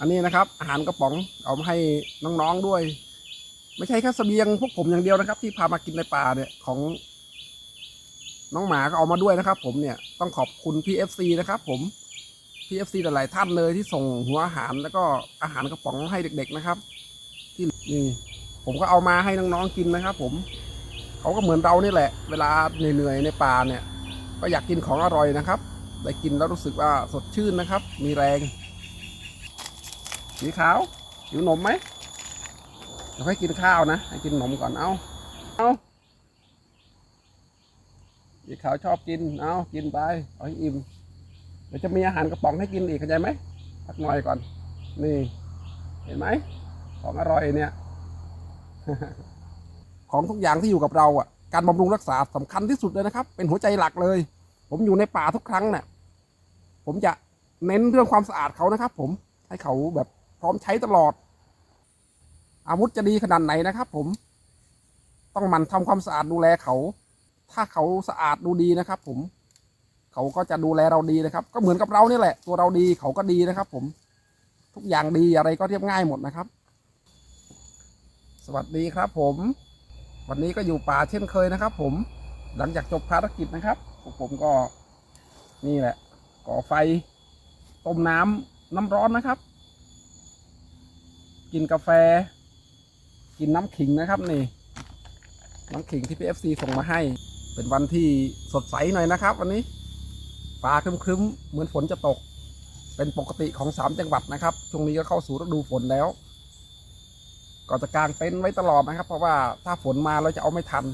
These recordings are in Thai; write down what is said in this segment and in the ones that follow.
อันนี้นะครับ อาหารกระป๋องเอามาให้น้องๆด้วย ไม่ใช่แค่เสบียงพวกผมอย่างเดียวนะครับ ที่พามากินในป่าเนี่ยของ น้องหมาก็เอามาด้วยนะครับ ผมเนี่ยต้องขอบคุณพี่เอฟซีนะครับผมพี่เอฟซีหลายๆท่านเลยที่ส่งหัวอาหารแล้วก็อาหารกระป๋องให้เด็ก ๆนะครับ ที่นี่ผมก็เอามาให้น้องๆกินนะครับ ผมเขาก็เหมือนเรานี่แหละ เวลาเหนื่อยๆในป่าเนี่ย ก็อยากกินของอร่อยนะครับ ได้กินแล้วรู้สึกว่าสดชื่นนะครับ มีแรง สีขาวหิวนมไหมเดี๋ยวให้กินข้าวนะ ให้กินนมก่อนเอาเอาสีขาวชอบกินเอากินไปเอาให้อิ่มเดี๋ยวจะมีอาหารกระป๋องให้กินอีกเข้าใจไหมพักหน่อยก่อน นี่ เห็นไหมของอร่อยเนี่ย ของทุกอย่างที่อยู่กับเราอะการบำรุงรักษาสำคัญที่สุดเลยนะครับ เป็นหัวใจหลักเลย ผมอยู่ในป่าทุกครั้งเนี่ยผมจะเน้นเรื่องความสะอาดเขานะครับ ผมให้เขาแบบ พร้อมใช้ตลอด อาวุธจะดีขนาดไหนนะครับ ผม ต้องหมันทำความสะอาดดูแลเขา ถ้าเขาสะอาดดูดีนะครับ ผม เขาก็จะดูแลเราดีนะครับ ก็เหมือนกับเรานี่แหละ ตัวเราดีเขาก็ดีนะครับ ผม ทุกอย่างดีอะไรก็เรียบง่ายหมดนะครับ สวัสดีครับ ผม วันนี้ก็อยู่ป่าเช่นเคยนะครับ ผม หลังจากจบภารกิจนะครับผมก็นี่แหละก่อไฟต้มน้ำน้ำร้อนนะครับ กินกาแฟ กินน้ำขิงนะครับนี่ น้ำขิงที่พีเอฟซีส่งมาให้ เป็นวันที่สดใสหน่อยนะครับ วันนี้ฟ้าครึ้มๆเหมือนฝนจะตก เป็นปกติของสามจังหวัดนะครับ ช่วงนี้ก็เข้าสู่ฤดูฝนแล้ว ก็จะกางเต็นท์ไว้ตลอดนะครับ เพราะว่าถ้าฝนมาเราจะเอาไม่ทัน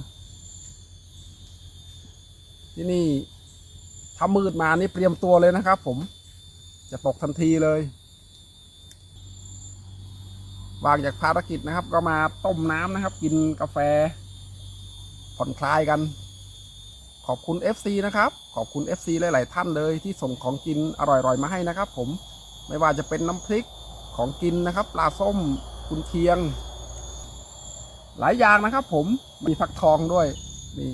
ที่นี่ถ้ามืดมานี่เตรียมตัวเลยนะครับ ผมจะตกทันทีเลย วางจากภารกิจนะครับ ก็มาต้มน้ำนะครับ กินกาแฟ ผ่อนคลายกัน ขอบคุณ FC นะครับ ขอบคุณ FC หลาย ๆ ท่านเลยที่ส่งของกินอร่อย ๆ มาให้นะครับ ผมไม่ว่าจะเป็นน้ำพริกของกินนะครับปลาส้มกุนเชียง หลายอย่างนะครับ ผมมีฟักทองด้วยนี่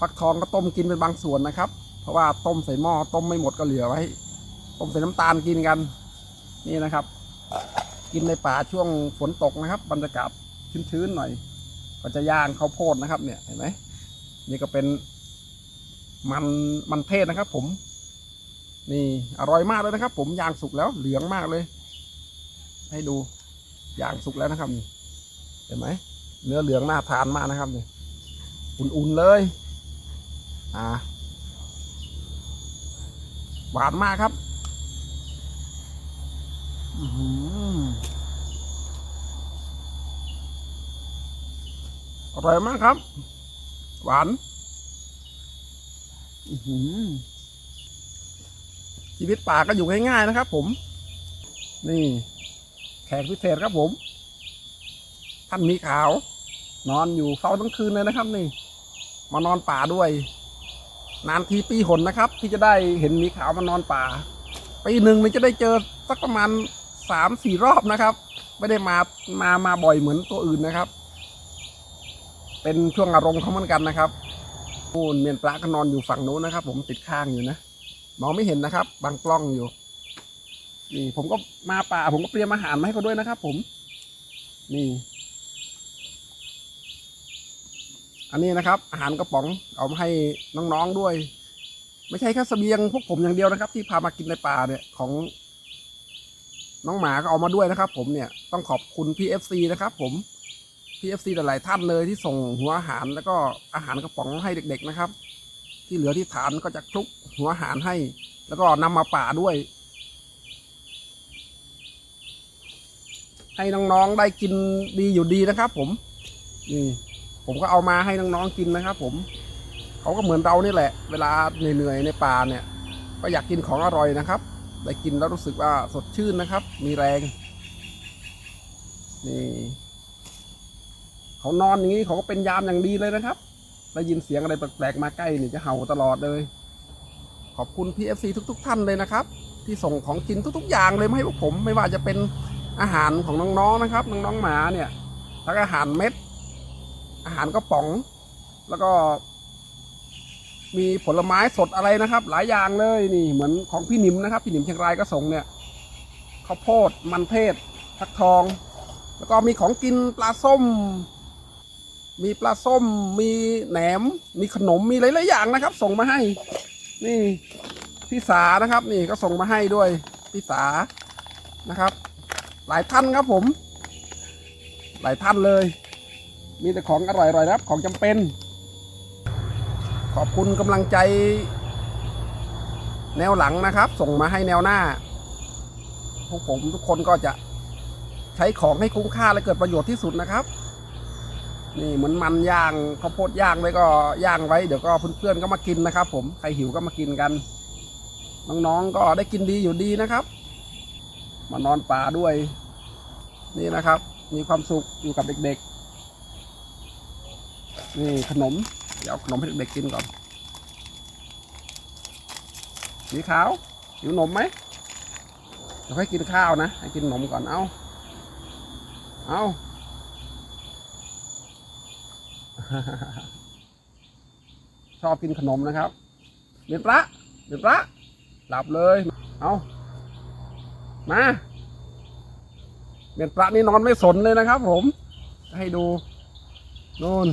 ฟักทองก็ต้มกินเป็นบางส่วนนะครับ เพราะว่าต้มใส่หม้อต้มไม่หมดก็เหลือไว้ ต้มใส่น้ำตาลกินกัน นี่นะครับ กินในป่าช่วงฝนตกนะครับ บรรยากาศชื้นๆหน่อย ก็จะย่างข้าวโพดนะครับ เนี่ยเห็นไหมนี่ก็เป็นมันมันเทศนะครับ ผม นี่อร่อยมากเลยนะครับ ผมย่างสุกแล้วเหลืองมากเลย ให้ดูย่างสุกแล้วนะครับนี่เห็นไหมเนื้อเหลืองน่าทานมากนะครับนี่อุ่นๆเลย อ่าหวานมากครับ อือ อร่อยมากครับ หวานชีวิตป่าก็อยู่ง่ายๆนะครับ ผม นี่ แขกพิเศษครับผม ท่านมีขาว นอนอยู่เฝ้าทั้งคืนเลยนะครับ นี่ มานอนป่าด้วย นานทีปีหนนะครับ ที่จะได้เห็นมีขาวมานอนป่าปีหนึ่งมันจะได้เจอสักประมาณสามสี่รอบนะครับ ไม่ได้มามามาบ่อยเหมือนตัวอื่นนะครับ เป็นช่วงอารมณ์เขาเหมือนกันนะครับนู่นเมียนปลาก็นอนอยู่ฝั่งโน้นนะครับ ผมติดข้างอยู่นะมองไม่เห็นนะครับบังกล้องอยู่นี่ผมก็มาป่า ผมก็เตรียมอาหารมาให้เขาด้วยนะครับ ผม นี่ อันนี้นะครับ อาหารกระป๋องเอามาให้น้องๆด้วย ไม่ใช่แค่เสบียงพวกผมอย่างเดียวนะครับ ที่พามากินในป่าเนี่ยของ น้องหมาก็เอามาด้วยนะครับ ผมเนี่ยต้องขอบคุณพี่เอฟซีนะครับ ผม พี่เอฟซีหลายๆท่านเลยที่ส่งหัวอาหารแล้วก็อาหารกระป๋องให้เด็ก ๆนะครับ ที่เหลือที่ฐานก็จะคลุกหัวอาหารให้ แล้วก็นำมาป่าด้วย ให้น้องๆได้กินดีอยู่ดีนะครับ ผมนี่ผมก็เอามาให้น้องๆกินนะครับ ผมเขาก็เหมือนเรานี่แหละ เวลาเหนื่อยๆในป่าเนี่ย ก็อยากกินของอร่อยนะครับได้กินแล้วรู้สึกว่าสดชื่นนะครับ มีแรงนี่ เขานอนอย่างนี้เขาก็เป็นยามอย่างดีเลยนะครับได้ยินเสียงอะไรแปลกๆมาใกล้นี่จะเห่าตลอดเลย ขอบคุณ PFC ทุก ๆ ท่านเลยนะครับ ที่ส่งของกินทุก ๆ อย่างเลยมาให้พวกผม ไม่ว่าจะเป็นอาหารของน้องๆนะครับน้องๆหมาเนี่ยแล้วก็อาหารเม็ด อาหารกระป๋อง แล้วก็ มีผลไม้สดอะไรนะครับ หลายอย่างเลยนี่เหมือนของพี่หนิมนะครับ พี่หนิมเชียงรายก็ส่งเนี่ยข้าวโพดมันเทศฟักทอง แล้วก็มีของกินปลาส้ม มีปลาส้ม มีแหนม มีขนม มีหลายๆอย่างนะครับ ส่งมาให้ นี่พี่สานะครับ นี่ก็ส่งมาให้ด้วยพี่สานะครับ หลายท่านครับผม หลายท่านเลย มีแต่ของอร่อยๆนะครับ ของจำเป็น ขอบคุณกำลังใจ แนวหลังนะครับ ส่งมาให้แนวหน้าพวกผมทุกคนก็จะใช้ของให้คุ้มค่าและเกิดประโยชน์ที่สุดนะครับ นี่เหมือนมันย่างข้าวโพดย่างไว้ก็ย่างไว้เดี๋ยวก็เพื่อนๆก็มากินนะครับ ผมใครหิวก็มากินกัน น้องๆก็ได้กินดีอยู่ดีนะครับ มานอนป่าด้วย นี่นะครับ มีความสุขอยู่กับเด็กๆ นี่ขนม เดี๋ยวขนมให้เด็กๆกินก่อนสีขาวหิวนมไหมเดี๋ยวให้กินข้าวนะ ให้กินนมก่อนเอาเอา ชอบกินขนมนะครับเดือนละเดือนละหลับเลย เอามาเดือนละนี่นอนไม่สนเลยนะครับ ผม ให้ดูนู่น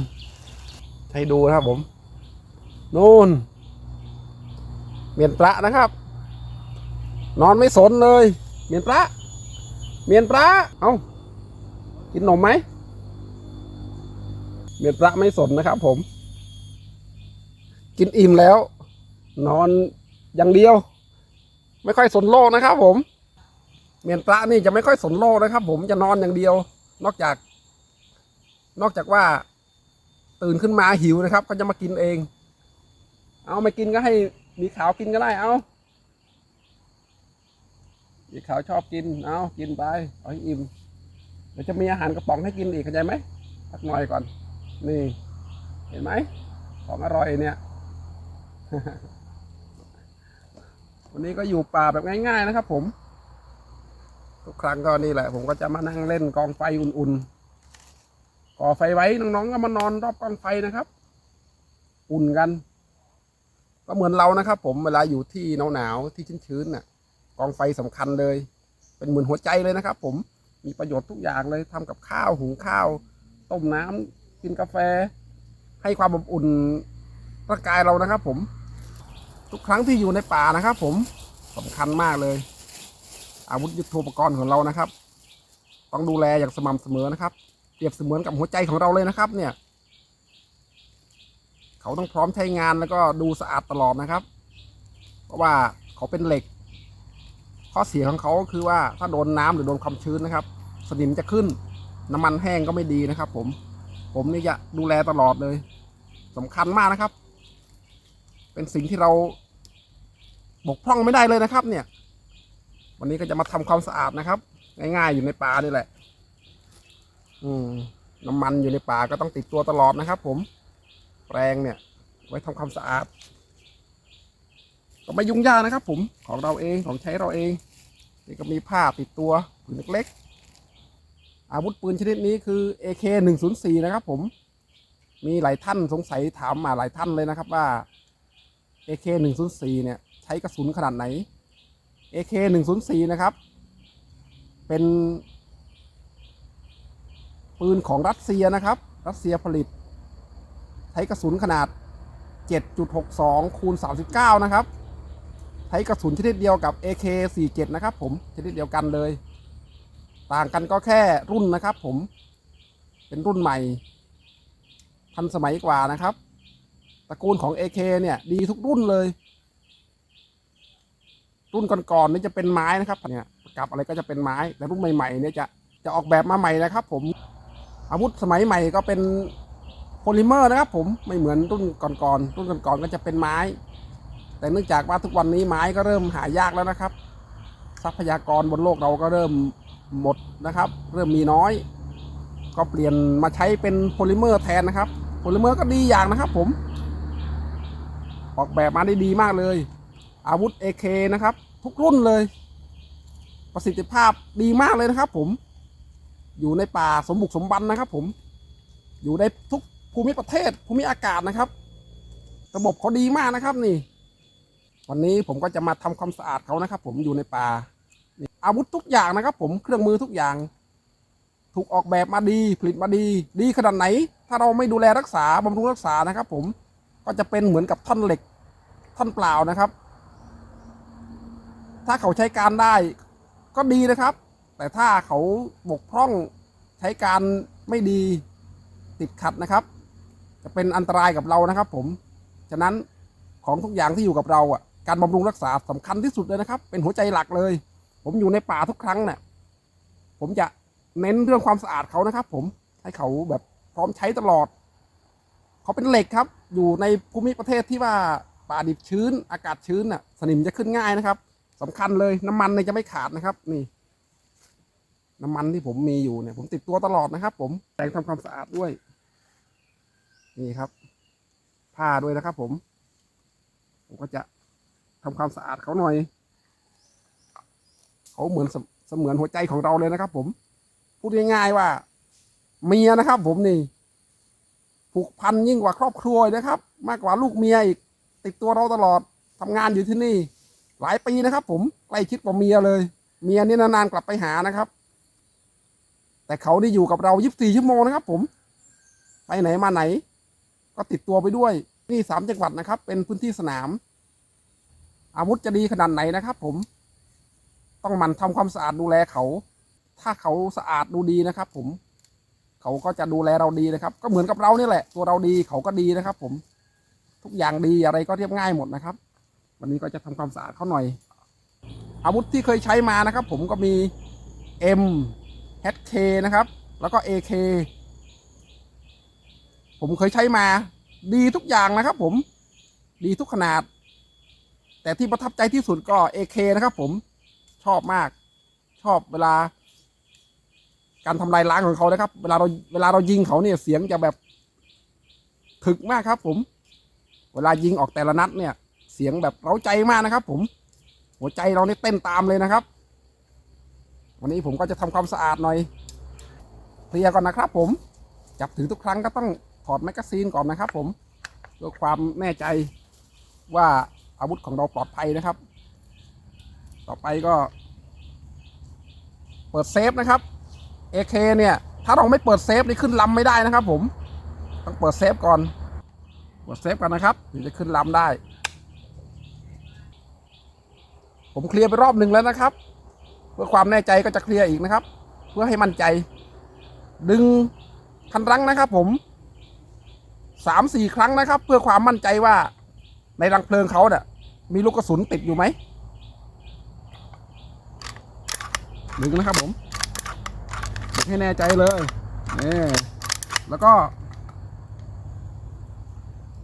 ให้ดูนะครับผมนู่นเมียนประนะครับ นอนไม่สนเลย เมียนประ เมียนประ เอากินนมไหม เมียนประไม่สนนะครับผม กินอิ่มแล้ว นอนอย่างเดียว ไม่ค่อยสนโลกนะครับ ผมเมียนประนี่จะไม่ค่อยสนโลกนะครับ ผมจะนอนอย่างเดียว นอกจาก นอกจากว่า ตื่นขึ้นมาหิวนะครับเขาจะมากินเอง เอาไม่กินก็ให้มีขาวกินก็ได้ เอามีขาวชอบกิน เอากินไปเอาให้อิ่มเดี๋ยวจะมีอาหารกระป๋องให้กินอีกเข้าใจไหมสักหน่อยก่อน นี่เห็นไหมของอร่อยเนี่ย วันนี้ก็อยู่ป่าแบบง่าย ๆ นะครับ ผม ทุกครั้งก็นี่แหละ ผมก็จะมานั่งเล่นกองไฟอุ่นๆก่อไฟไว้น้องๆก็มานอนรอบกองไฟนะครับ อุ่นกัน ก็เหมือนเรานะครับ ผมเวลาอยู่ที่หนาวๆที่ชื้นๆน่ะ กองไฟสำคัญเลย เป็นเหมือนหัวใจเลยนะครับ ผมมีประโยชน์ทุกอย่างเลยทำกับข้าวหุงข้าว ต้มน้ำ กินกาแฟ ให้ความอบอุ่นร่างกายเรานะครับ ผม ทุกครั้งที่อยู่ในป่านะครับ ผมสำคัญมากเลย อาวุธยุทโธปกรณ์ของเรานะครับ ต้องดูแลอย่างสม่ำเสมอนะครับเปรียบเสมือนกับหัวใจของเราเลยนะครับ เนี่ย เขาต้องพร้อมใช้งานแล้วก็ดูสะอาดตลอดนะครับ เพราะว่าเขาเป็นเหล็ก ข้อเสียของเขาก็คือว่าถ้าโดนน้ำหรือโดนความชื้นนะครับ สนิมจะขึ้น น้ำมันแห้งก็ไม่ดีนะครับ ผม ผมนี่จะดูแลตลอดเลยสำคัญมากนะครับ เป็นสิ่งที่เราบกพร่องไม่ได้เลยนะครับ เนี่ย วันนี้ก็จะมาทำความสะอาดนะครับ ง่ายๆอยู่ในป่านี่แหละ อืมน้ำมันอยู่ในป่าก็ต้องติดตัวตลอดนะครับ ผมแปรงเนี่ย ไว้ทำความสะอาดก็ไม่ยุ่งยากนะครับ ผมของเราเองของใช้เราเอง นี่ก็มีผ้าติดตัวผืนเล็กๆ อาวุธปืนชนิดนี้คือ AK 104นะครับผม มีหลายท่านสงสัยถามมาหลายท่านเลยนะครับว่า AK 104เนี่ยใช้กระสุนขนาดไหน AK 104นะครับ เป็นปืนของรัสเซียนะครับ รัสเซียผลิต ใช้กระสุนขนาด 7.62คูณ39 นะครับ ใช้กระสุนชนิดเดียวกับ AK47 นะครับผมชนิดเดียวกันเลย ต่างกันก็แค่รุ่นนะครับ ผม เป็นรุ่นใหม่ ทันสมัยกว่านะครับ ตระกูลของ AK เนี่ย ดีทุกรุ่นเลย รุ่นก่อนๆนี่จะเป็นไม้นะครับเนี่ยกับอะไรก็จะเป็นไม้แต่รุ่นใหม่ๆเนี่ยจะจะออกแบบมาใหม่นะครับ ผม อาวุธสมัยใหม่ก็เป็นโพลิเมอร์นะครับ ผมไม่เหมือนรุ่นก่อนๆรุ่นก่อนๆก็จะเป็นไม้ แต่เนื่องจากว่าทุกวันนี้ไม้ก็เริ่มหายากแล้วนะครับ ทรัพยากรบนโลกเราก็เริ่ม หมดนะครับ เริ่มมีน้อย ก็เปลี่ยนมาใช้เป็นโพลิเมอร์แทนนะครับโพลิเมอร์ก็ดีอย่างนะครับผม ออกแบบมาได้ดีมากเลย อาวุธ AK นะครับ ทุกรุ่นเลย ประสิทธิภาพดีมากเลยนะครับผม อยู่ในป่าสมบุกสมบันนะครับผม อยู่ในทุกภูมิประเทศภูมิอากาศนะครับ ระบบเขาดีมากนะครับนี่ วันนี้ผมก็จะมาทำความสะอาดเขานะครับ ผมอยู่ในป่า อาวุธทุกอย่างนะครับ ผมเครื่องมือทุกอย่าง ถูกออกแบบมาดีผลิตมาดี ดีขนาดไหน ถ้าเราไม่ดูแลรักษาบำรุงรักษานะครับ ผมก็จะเป็นเหมือนกับท่อนเหล็ก ท่อนเปล่านะครับ ถ้าเขาใช้การได้ก็ดีนะครับ แต่ถ้าเขาบกพร่องใช้การไม่ดีติดขัดนะครับ จะเป็นอันตรายกับเรานะครับ ผมฉะนั้นของทุกอย่างที่อยู่กับเราอะการบำรุงรักษาสำคัญที่สุดเลยนะครับ เป็นหัวใจหลักเลย ผมอยู่ในป่าทุกครั้งเนี่ยผมจะเน้นเรื่องความสะอาดเขานะครับ ผมให้เขาแบบพร้อมใช้ตลอด เขาเป็นเหล็กครับ อยู่ในภูมิประเทศที่ว่าป่าดิบชื้น อากาศชื้นน่ะ สนิมจะขึ้นง่ายนะครับสำคัญเลยน้ำมันเนี่ยจะไม่ขาดนะครับ นี่ น้ำมันที่ผมมีอยู่เนี่ย ผมติดตัวตลอดนะครับ ผมแต่งทำความสะอาดด้วย นี่ครับผ้าด้วยนะครับ ผม ผมก็จะทำความสะอาดเขาหน่อย เขาเหมือนเสสมือนหัวใจของเราเลยนะครับ ผม พูดง่ายๆว่า เมียนะครับ ผมนี่ ผูกพันยิ่งกว่าครอบครัวนะครับ มากกว่าลูกเมียอีกติดตัวเราตลอดทำงานอยู่ที่นี่ หลายปีนะครับ ผมใกล้ชิดกว่าเมียเลย เมียนี่นานๆกลับไปหานะครับ แต่เขาได้อยู่กับเรา 24 ชั่วโมงนะครับ ผม ไปไหนมาไหน ก็ติดตัวไปด้วย นี่สามจังหวัดนะครับ เป็นพื้นที่สนาม อาวุธจะดีขนาดไหนนะครับ ผม ต้องมันทำความสะอาดดูแลเขา ถ้าเขาสะอาดดูดีนะครับ ผม เขาก็จะดูแลเราดีนะครับ ก็เหมือนกับเราเนี่ยแหละ ตัวเราดีเขาก็ดีนะครับ ผม ทุกอย่างดีอะไรก็เรียบง่ายหมดนะครับ วันนี้ก็จะทำความสะอาดเขาหน่อย อาวุธที่เคยใช้มานะครับ ผมก็มี M HK นะครับ แล้วก็ AK ผมเคยใช้มา ดีทุกอย่างนะครับ ผม ดีทุกขนาด แต่ที่ประทับใจที่สุดก็ AK นะครับ ผม ชอบมาก ชอบเวลา การทำลายล้างของเขานะครับ เวลาเราเวลาเรายิงเขาเนี่ยเสียงจะแบบถึกมากครับ ผม เวลายิงออกแต่ละนัดเนี่ย เสียงแบบเร้าใจมากนะครับ ผม หัวใจเราเนี่ยเต้นตามเลยนะครับ วันนี้ผมก็จะทำความสะอาดหน่อยเคลียร์ก่อนนะครับ ผมจับถือทุกครั้งก็ต้องถอดแมกกาซีนก่อนนะครับ ผมเพื่อความแน่ใจว่าอาวุธของเราปลอดภัยนะครับ ต่อไปก็ เปิดเซฟนะครับ AK เนี่ย ถ้าเราไม่เปิดเซฟนี่ขึ้นลำไม่ได้นะครับ ผม ต้องเปิดเซฟก่อน เปิดเซฟก่อนนะครับถึงจะขึ้นลำได้ ผมเคลียร์ไปรอบหนึ่งแล้วนะครับ เพื่อความแน่ใจก็จะเคลียร์อีกนะครับ เพื่อให้มั่นใจ ดึงคันรั้งนะครับ ผมสามสี่ครั้งนะครับ เพื่อความมั่นใจว่าในรังเพลิงเขาเนี่ยมีลูกกระสุนติดอยู่ไหม ดึงนะครับผมดึงให้แน่ใจเลยนี่แล้วก็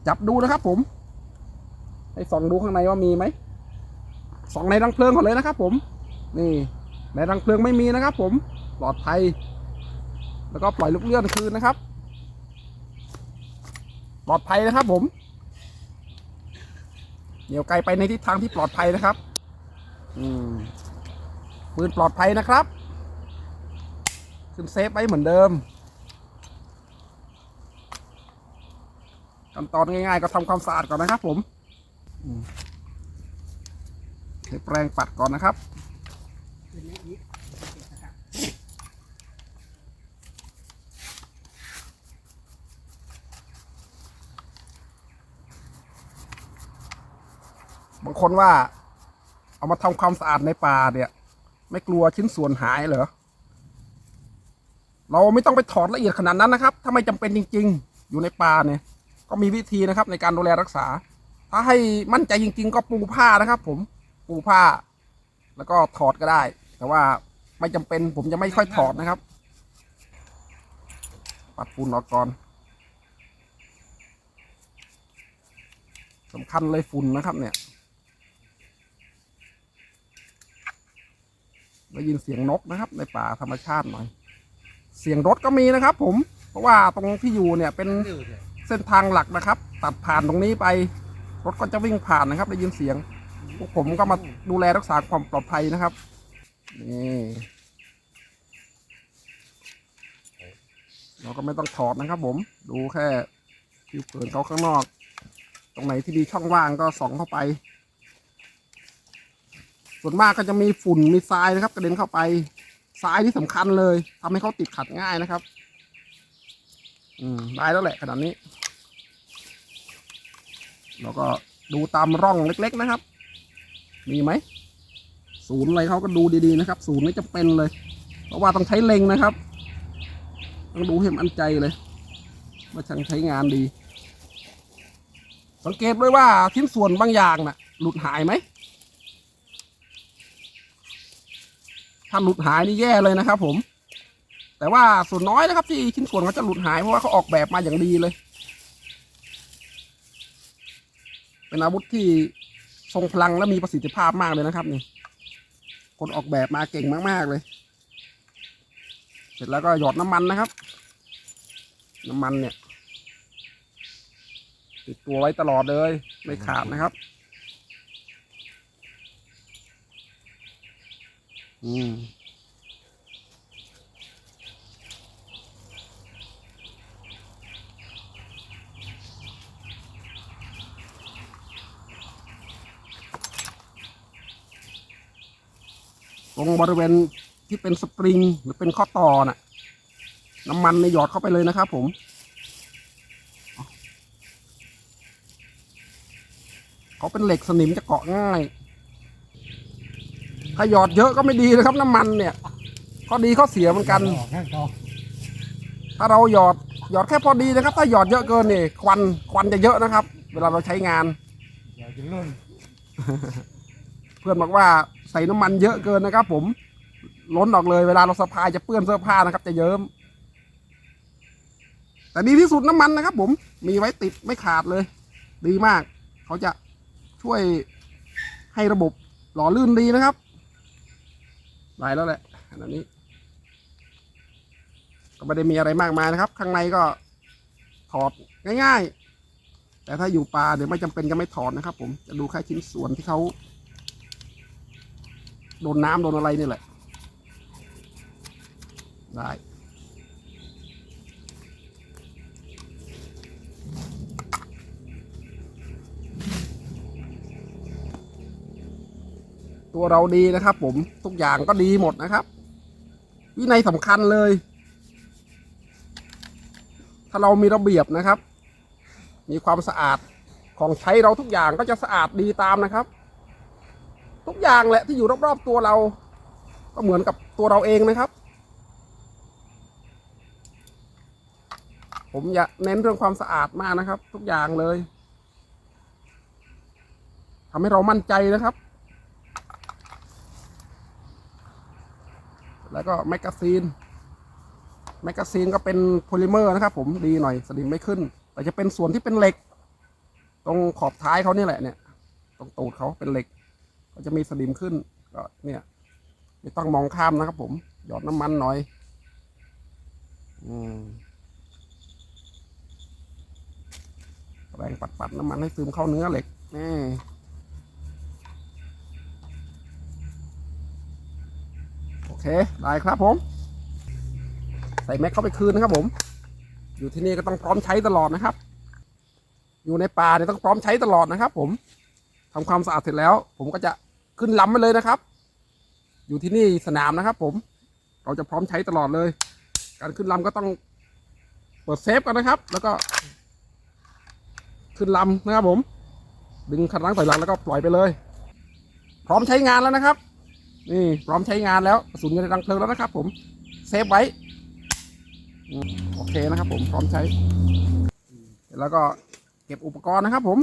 จับดูนะครับผม ให้ส่องดูข้างในว่ามีไหมส่องในรังเพลิงก่อนเลยนะครับ ผม นี่ ในรังเพลิงไม่มีนะครับ ผมปลอดภัย แล้วก็ปล่อยลูกเลื่อนคืนนะครับ ปลอดภัยนะครับ ผมเหนียวไกลไปในทิศทางที่ปลอดภัยนะครับ อืม ปืนปลอดภัยนะครับ ขึ้นเซฟไว้เหมือนเดิมขั้นตอนง่ายๆก็ทำความสะอาดก่อนนะครับ ผมอืมใช้แปรงปัดก่อนนะครับบางคนว่า เอามาทำความสะอาดในป่าเนี่ย ไม่กลัวชิ้นส่วนหายเหรอ เราไม่ต้องไปถอดละเอียดขนาดนั้นนะครับ ถ้าไม่จำเป็นจริง ๆ อยู่ในป่าเนี่ย ก็มีวิธีนะครับในการดูแลรักษา ถ้าให้มั่นใจจริง ๆ ก็ปูผ้านะครับ ผมปูผ้า แล้วก็ถอดก็ได้ แต่ว่าไม่จำเป็นผมจะไม่ค่อยถอดนะครับ ปัดฝุ่นออกก่อนสำคัญเลยฝุ่นนะครับเนี่ย ได้ยินเสียงนกนะครับ ในป่าธรรมชาติหน่อย เสียงรถก็มีนะครับ ผม เพราะว่าตรงที่อยู่เนี่ยเป็นเส้นทางหลักนะครับ ตัดผ่านตรงนี้ไป รถก็จะวิ่งผ่านนะครับ ได้ยินเสียงพวกผมก็มาดูแลรักษาความปลอดภัยนะครับนี่เราก็ไม่ต้องถอดนะครับ ผม ดูแค่ผิวเผินเขาข้างนอก ตรงไหนที่มีช่องว่างก็ส่องเข้าไป ส่วนมากก็จะมีฝุ่นมีทรายนะครับ กระเด็นเข้าไปทรายที่สำคัญเลยทำให้เขาติดขัดง่ายนะครับ อืมได้แล้วแหละขนาดนี้ แล้วก็ดูตามร่องเล็ก ๆนะครับ มีไหมศูนย์อะไรเขาก็ดูดีๆนะครับศูนย์ไม่จำเป็นเลย เพราะว่าต้องใช้เล็งนะครับ ต้องดูให้มันใจเลยว่าช่างใช้งานดี สังเกตด้วยว่าชิ้นส่วนบางอย่างน่ะ หลุดหายไหม ถ้าหลุดหายนี่แย่เลยนะครับผม แต่ว่าส่วนน้อยนะครับ ที่ชิ้นส่วนเขาจะหลุดหายเพราะว่าเขาออกแบบมาอย่างดีเลย เป็นอาวุธที่ทรงพลังและมีประสิทธิภาพมากเลยนะครับนี่คนออกแบบมาเก่งมากๆเลย เสร็จแล้วก็หยอดน้ำมันนะครับ น้ำมันเนี่ย ติดตัวไว้ตลอดเลย ไม่ขาดนะครับ อืมตรงบริเวณที่เป็นสปริงหรือเป็นข้อต่อน่ะ น้ำมันในหยอดเข้าไปเลยนะครับผมเขาเป็นเหล็กสนิมจะเกาะง่าย ถ้าหยอดเยอะก็ไม่ดีนะครับ น้ำมันเนี่ยข้อดีข้อเสียเหมือนกัน ออกข้างต่อถ้าเราหยอดหยอดแค่พอดีนะครับ ถ้าหยอดเยอะเกินนี่ควันควันจะเยอะนะครับ เวลาเราใช้งาน เดี๋ยวจะลุ่นเพื่อนบอกว่าใส่น้ำมันเยอะเกินนะครับ ผมล้นออกเลยเวลาเราสะพายจะเปื้อนเสื้อผ้านะครับ จะเยิ้มแต่ดีที่สุดน้ำมันนะครับ ผมมีไว้ติดไม่ขาดเลย ดีมาก เขาจะช่วยให้ระบบหล่อลื่นดีนะครับ ได้แล้วแหละขนาดนี้ ก็ไม่ได้มีอะไรมากมายนะครับ ข้างในก็ถอดง่าย ๆ แต่ถ้าอยู่ป่าเดี๋ยวไม่จำเป็นก็ไม่ถอดนะครับ ผมจะดูแค่ชิ้นส่วนที่เขาโดนน้ำโดนอะไรนี่แหละ ได้ ตัวเราดีนะครับ ผมทุกอย่างก็ดีหมดนะครับ วินัยสำคัญเลย ถ้าเรามีระเบียบนะครับ มีความสะอาดของใช้เราทุกอย่างก็จะสะอาดดีตามนะครับ ทุกอย่างแหละที่อยู่รอบๆตัวเรา ก็เหมือนกับตัวเราเองนะครับ ผมอยากเน้นเรื่องความสะอาดมากนะครับ ทุกอย่างเลยทำให้เรามั่นใจนะครับ แล้วก็แมกกาซีนแมกกาซีนก็เป็นโพลิเมอร์นะครับผมดีหน่อยสนิมไม่ขึ้น แต่จะเป็นส่วนที่เป็นเหล็ก ตรงขอบท้ายเขานี่แหละเนี่ย ตรงตูดเขาเป็นเหล็ก ก็จะมีสนิมขึ้นก็เนี่ยไม่ต้องมองข้ามนะครับผมหยอดน้ำมันหน่อยอืมแรงปัดๆน้ำมันให้ซึมเข้าเนื้อเหล็กนี่โอ เคได้ครับผม ใส่แม็กเข้าไปคืนนะครับผม อยู่ที่นี่ก็ต้องพร้อมใช้ตลอดนะครับ อยู่ในป่าเนี่ยต้องพร้อมใช้ตลอดนะครับ ผมทำความสะอาดเสร็จแล้ว ผมก็จะขึ้นลำไปเลยนะครับ อยู่ที่นี่สนามนะครับ ผม เราจะพร้อมใช้ตลอดเลย การขึ้นลำก็ต้องเปิดเซฟกันนะครับ แล้วก็ ขึ้นลำนะครับผม ดึงคันล้างถอยหลังแล้วก็ปล่อยไปเลย พร้อมใช้งานแล้วนะครับ นี่พร้อมใช้งานแล้วกระสุนอยู่ในรังเพลิงแล้วนะครับ ผมเซฟไว้โอเคนะครับ ผมพร้อมใช้ แล้วก็เก็บอุปกรณ์นะครับ ผม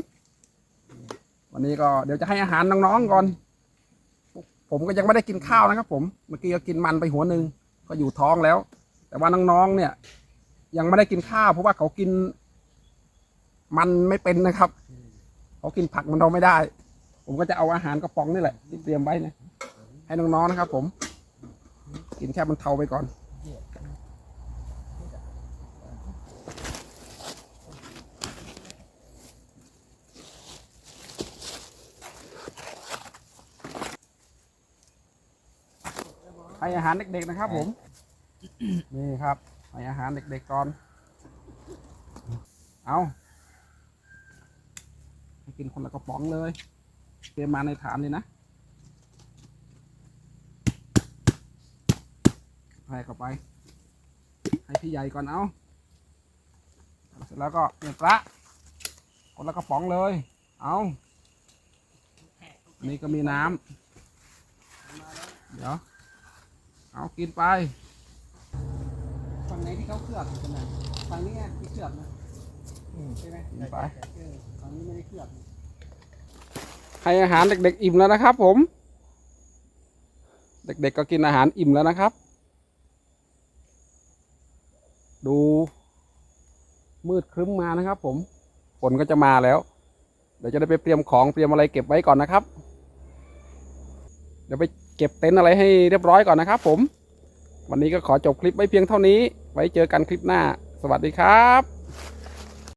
วันนี้ก็เดี๋ยวจะให้อาหารน้องๆก่อน ผมก็ยังไม่ได้กินข้าวนะครับ ผมเมื่อกี้ก็กินมันไปหัวหนึ่งก็อยู่ท้องแล้ว แต่ว่าน้องๆเนี่ย ยังไม่ได้กินข้าวเพราะว่าเขากิน มันไม่เป็นนะครับ เขากินผักมันเราไม่ได้ ผมก็จะเอาอาหารกระป๋องนี่แหละที่เตรียมไว้นะ ให้น้องๆนะครับ ผม กินแค่มันเทาไปก่อนให้อาหารเด็กๆนะครับ ผม นี่ครับให้อาหารเด็กๆก่อน เอาให้กินคนละกระป๋องเลยเตรียมมาในฐานเลยนะ ผ่เข้าไป ให้พี่ใหญ่ก่อนเอาเสร็จแล้วก็เปลี่ยนปลาคนละกระป๋องเลย เอาอันนี้ก็มีน้ำเดี๋ยว เอากินไป ฝั่งไหนที่เขาเคลือบอยู่ตรงนั้นฝั่งนี้ที่เคลือบนะใช่ไหมกินไปเออฝั่งนี้ไม่ได้เคลือบนะให้อาหารเด็กๆอิ่มแล้วนะครับผม เด็กๆก็กินอาหารอิ่มแล้วนะครับ ดู มืดครึ้มมานะครับ ผมฝนก็จะมาแล้ว เดี๋ยวจะได้ไปเตรียมของเตรียมอะไรเก็บไว้ก่อนนะครับ เดี๋ยวไปเก็บเต็นท์อะไรให้เรียบร้อยก่อนนะครับ ผม วันนี้ก็ขอจบคลิปไว้เพียงเท่านี้ ไว้เจอกันคลิปหน้า สวัสดีครับ